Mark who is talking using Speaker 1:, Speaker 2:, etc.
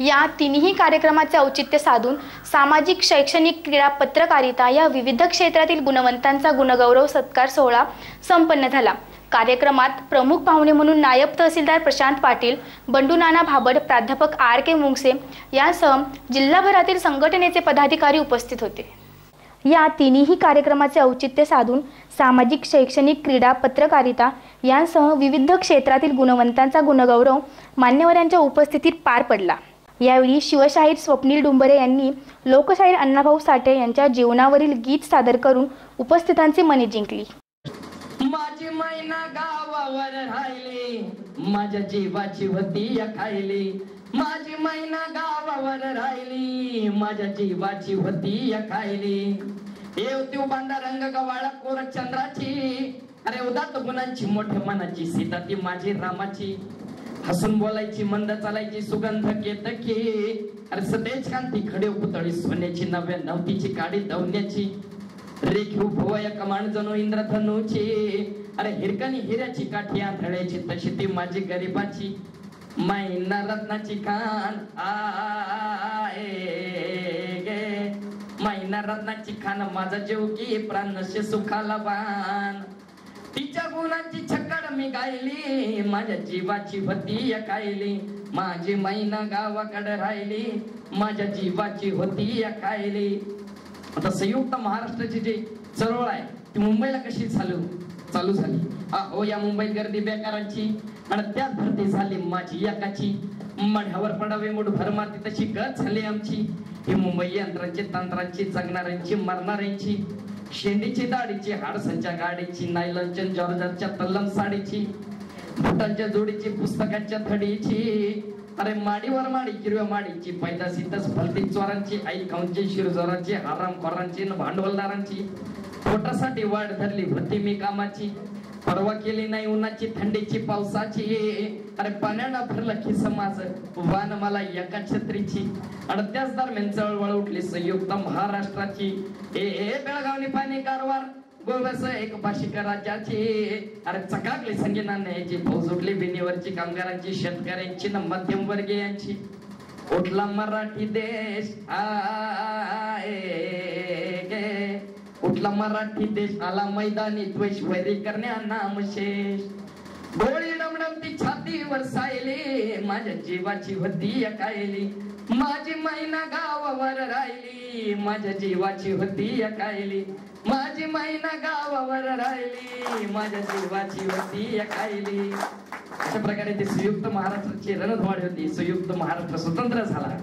Speaker 1: या तिन्ही कार्यक्रमाचे औचित्य साधून सामाजिक शैक्षणिक क्रीडा पत्रकारिता या विविध क्षेत्रातील गुणवंतांचा गुणगौरव सत्कार सोहळा संपन्न झाला. कार्यक्रमात प्रमुख पाहुणे म्हणून नायब तहसीलदार प्रशांत पाटील बंडू नाना भाबड प्राध्यापक आर के मुंगसे यासह जिल्हाभरातील संघटनेचे पदाधिकारी उपस्थित होते. या तिन्ही कार्यक्रमाचे औचित्य साधून सामाजिक शैक्षणिक क्रीडा पत्रकारिता यांसह विविध क्षेत्रातील गुणवंतांचा गुणगौरव मान्यवरांच्या उपस्थितीत पार पडला. यावेळी शिवशाहीर स्वप्नील डुंबरे यांनी लोकशाहीर अण्णाभाऊ साठे यांच्या जीवनावरील गीत सादर करून उपस्थितांची मने जिंकली.
Speaker 2: माझी मैना गावावर राहिली माझ्या जीवाची होती खायली माझी मैना गावावर राहिली माझ्या जीवाची होती खायली येव त्यो बांडा रंग गवाळा कोर चंद्राची अरे उदात गुणांची मोठ्या मनाची सीता ती माझी रामाची. हसून बोलायची मंद चालायची सुगंध केतकी. अरे सतेज कांती खडे पुतळी सोन्याची नव्या नवतीची काडी दवण्याची रेखीव भुवय कमांड जणू इंद्रधनुची. अरे हिरकणी हिऱ्याची काठी आंधळ्याची तशी ती माझी गरीबाची. मैना रत्नाची खान आए गे. मैना रत्नाची खान माझा जीव की प्राण नशे सुखाला बाण. तिच्या गुणांची मी गायली माझ्या जीवाची होती या कायली माझी मैना गावाकडे राहिली. माझ्या जीवाची होती या कायली आता संयुक्त महाराष्ट्राची जी चळवळ आहे ती मुंबईला कशी चालू चालू झाली? अहो या मुंबईत गर्दी बेकारांची आणि त्यात भरती झाली माझी एकाची. मढ्यावर पडावे मोठ भर माती तशी गत झाली आमची. ही मुंबई यंत्रांची तंत्रांची जगणाऱ्यांची मरणाऱ्यांची. शेंडीची दाढीची हाडसांच्या गाडीची नायलनच्या जॉर्जरच्या तल्लम साडीची भूतांच्या जोडीची पुस्तकांच्या थडीची. अरे माडीवर माडी हिरव्या माडीची पैदासीतच फलती चोरांची आई खाऊंची शिरजोरांची आराम खोरांची न भांडवलदारांची. पोटासाठी वाढ धरली होती मी कामाची. परवा केली नाही उन्हाची थंडीची पावसाची. अरे पाण्यानं भरलं की समाज. वान मला एका छत्रीची. अडत्याच दरम्यान चळवळ उठली संयुक्त महाराष्ट्राची. ए ए बेळगावनी पाणी कारवार. गोव्याच एक भाषिक राज्याची. अरे चकाकली संगीना न्यायची फौज उठली बिनीवरची कामगारांची शेतकऱ्यांची न मध्यम वर्गीयांची उठला मराठी देश. आ गे उठला मराठी देश आला मैदानी द्वेष वैरी करण्या नाम शेष डोळी डमडमती छातीवर सायली माझ्या जीवाची होती या कायली माझी मैना गावावर राहिली माझ्या जीवाची होती या कायली माझी मैना गावावर राहिली माझ्या जीवाची होती या कायली अशा प्रकारे ते संयुक्त महाराष्ट्राची रणधवाडी होती. संयुक्त महाराष्ट्र स्वतंत्र झाला.